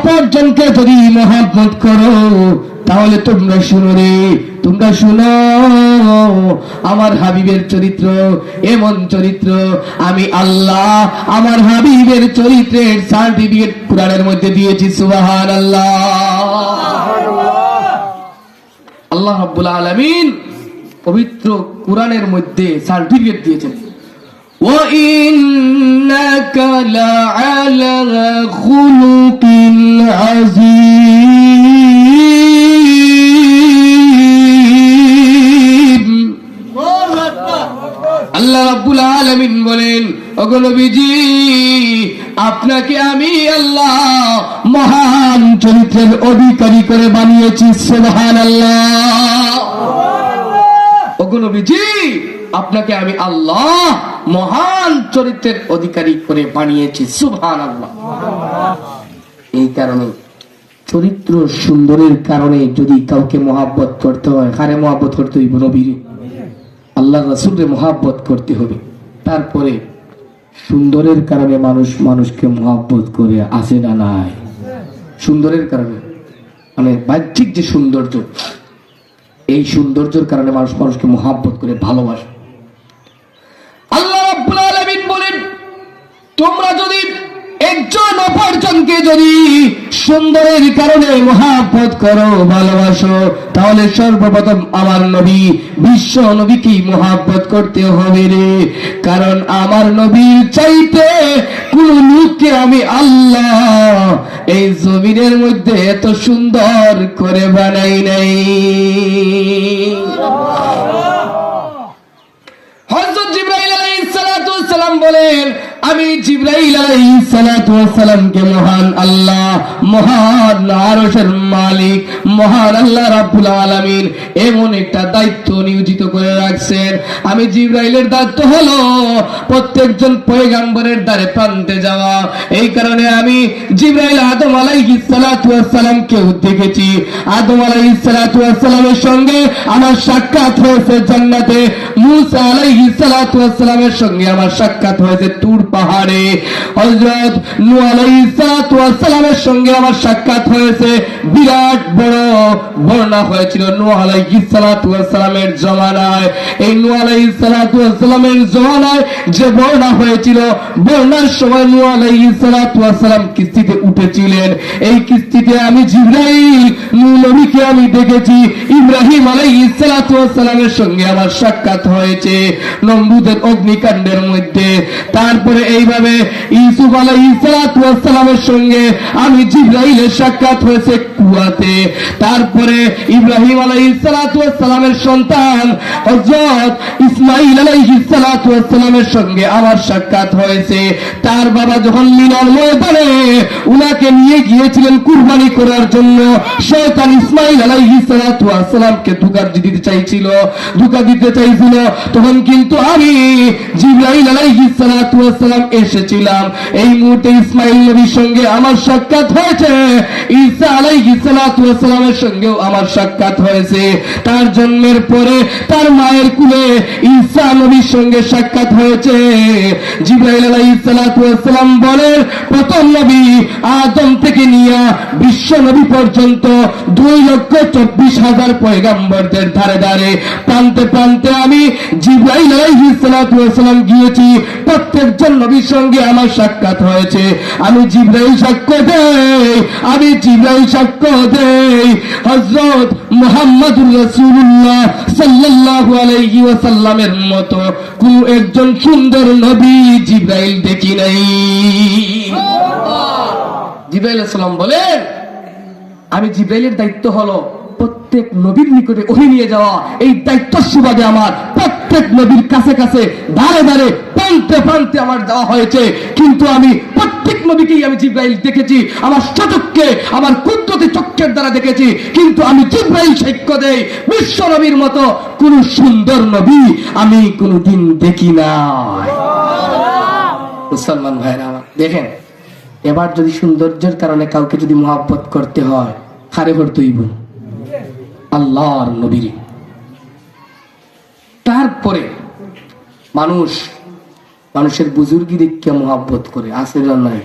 অপরজনকে যদি মহাব্বত করো তাহলে তোমরা শুনো রে তোমরা শুনো আমার হাবিবের চরিত্র এমন চরিত্র আমি আল্লাহ আমার হাবিবের চরিত্রের সার্টিফিকেট কোরআনের মধ্যে দিয়েছি সুবাহান আল্লাহ আল্লাহ রাব্বুল আলামিন পবিত্র কোরআনের মধ্যে সার্টিফিকেট দিয়েছেন وإنك لعلى خلق عظيم আল্লাহ রাব্বুল আলামিন বলেন ওগো নবীজি আপনাকে আমি আল্লাহ মহান চরিত্রের অধিকারী করে বানিয়েছি সুবহানাল্লাহ ওগো নবীজি আপনাকে আমি আল্লাহ মহান চরিত্রের অধিকারী করে বানিয়েছি সুবহানাল্লাহ এই কারণে, চরিত্র সুন্দরের কারণে যদি কাউকে মহাব্বত করতে হয়, কারে মহাব্বত করতে হইব নবীর? আল্লাহ রাসুলকে মহাব্বত করতে হবে। তারপরে, সুন্দরের কারণে মানুষ মানুষকে মহাব্বত করে আসে না নাই? সুন্দরের কারণে। মানে বাহ্যিক যে সৌন্দর্য, এই সৌন্দর্যের কারণে মানুষ মানুষকে মহাব্বত করে, ভালোবাসে। আল্লাহ বলেন, তোমরা যদি একজন অপরজনকে যদি সুন্দরের কারণে মহাব্বত করো, ভালোবাসো, তাহলে সর্বপ্রথম আমার নবী, বিশ্ব নবীকে মহাব্বত করতে হবে রে। কারণ আমার নবীর চাইতে কোন লোককে আমি আল্লাহ এই জমিনের মধ্যে এত সুন্দর করে বানাই নাই হযরত জিবরাইল আলাইহিস সালাতু ওয়াস সালাম বলেন আমি জিবরাইল আলাইহিস সালাতু ওয়াস সালামকে মহান আল্লাহ, মহান আরশের মালিক, মহান আল্লাহ রাব্বুল আলামিন এমন একটা দায়িত্ব নিয়োজিত করে রাখছেন। আমি জিবরাইলের দায়িত্ব হলো প্রত্যেকজন পয়গাম্বরের দ্বারে প্রান্তে যাওয়া। এই কারণে আমি জিবরাইল আদম আলাইহিস সালাতু ওয়াস সালামকেও দেখেছি। আদম আলাইহিস সালাতু ওয়াস সালামের সঙ্গে আমার সাক্ষাৎ হয়েছে জান্নাতে। মুসা আলাইহিস সালাতু ওয়াস সালামের সঙ্গে আমার সাক্ষাৎ হয়েছে তুর পাহাড়ে। হযরত নূহ আলাইহিস সালাতু ওয়াস সালামের সঙ্গে আমার সাক্ষাৎ হয়েছে। বিরাট বড় হয়েছিল জমানায়। এই জমানায় যে হয়েছিল, বর্ণার সময় কিস্তিতে উঠেছিলেন। এই কিস্তিতে আমি জিবরাইল আমি দেখেছি। ইব্রাহিম সঙ্গে আমার সাক্ষাৎ হয়েছে নমরুদের অগ্নিকাণ্ডের মধ্যে। তারপরে এইভাবে সালাতু ওয়াস সালামের সঙ্গে আমি জিবরাইলের সাক্ষাৎ হয়েছে কুয়াতে। তারপরে ইব্রাহিম আলাইহিস সালাতু ওয়াস সালামের সন্তান হযরত ইসমাঈল আলাইহিস সালাতু ওয়াস সালামের সঙ্গে আমার সাক্ষাৎ হয়েছে। তার বাবা যখন মিনার ময়দানে উনাকে নিয়ে গিয়েছিলেন কুরবানি করার জন্য, শয়তান ইসমাঈল আলাইহিস সালাতু ওয়াস সালামকে ধোঁকা দিতে চাইছিল। ধোঁকা দিতে চাইছিল। তখন কিন্তু আমি জিব্রাহিল আলাইহিস সালাতু ওয়াস সালাম এসেছিলাম। এই মুহূর্তে ইসমাঈল নবীর সঙ্গে আমার সাক্ষাৎ হয়েছে। ঈসা ওয়াস সালামের সঙ্গেও আমার সাক্ষাৎ হয়েছে। তার জন্মের পরে তার মায়ের কুলে ঈসা নবীর সঙ্গে সাক্ষাৎ হয়েছে। জিবরাইল ওয়াস সালাম বলেন, প্রথম নবী আদম থেকে নিয়ে বিশ্ব নবী পর্যন্ত দুই লক্ষ চব্বিশ হাজার পয়গাম্বরদের ধারে ধারে, প্রান্তে প্রান্তে আমি জিব্রাইল আলাইহিস সালাতু ওয়াস সালাম প্রত্যেকজন নবীর সঙ্গে আমার সাক্ষাৎ হয়েছে। আমি জিব্রাইল সাক্ষ্য দেই, আমি জিব্রাইল সাক্ষ্য দেই। হযরত মুহাম্মদুর রাসূলুল্লাহ সাল্লাল্লাহু আলাইহি ওয়াসাল্লামের মতো কোন একজন সুন্দর নবী জিব্রাইল দেখি নাই। জিব্রাইল সালাম বলেন, আমি জিব্রাইলের দায়িত্ব হলো প্রত্যেক নবীর নিকটে ওহি নিয়ে যাওয়া। এই দায়িত্ব সুবাদে আমার প্রত্যেক নবীর কাছে কাছে দাঁড়ে দাঁড়ে প্রান্তে প্রান্তে আমার দেওয়া হয়েছে। কিন্তু আমি প্রত্যেক নবীকেই আমি জিব্রাইল দেখেছি, আমার সচক্ষে আমার কুদ্রতি চক্ষের দ্বারা দেখেছি। কিন্তু আমি জিব্রাইল সাক্ষ্য দেই, বিশ্ব নবীর মতো কোন সুন্দর নবী আমি কোনদিন দেখি নাই। মুসলমান ভাইরা আমার, দেখেন, এবার যদি সৌন্দর্যের কারণে কাউকে যদি মহাব্বত করতে হয়, হারে ভর তৈব আল্লাহর নবীর তারপরে মানুষ মানুষের বুজুর্গি দেখে মহাব্বত করে আসে নাই?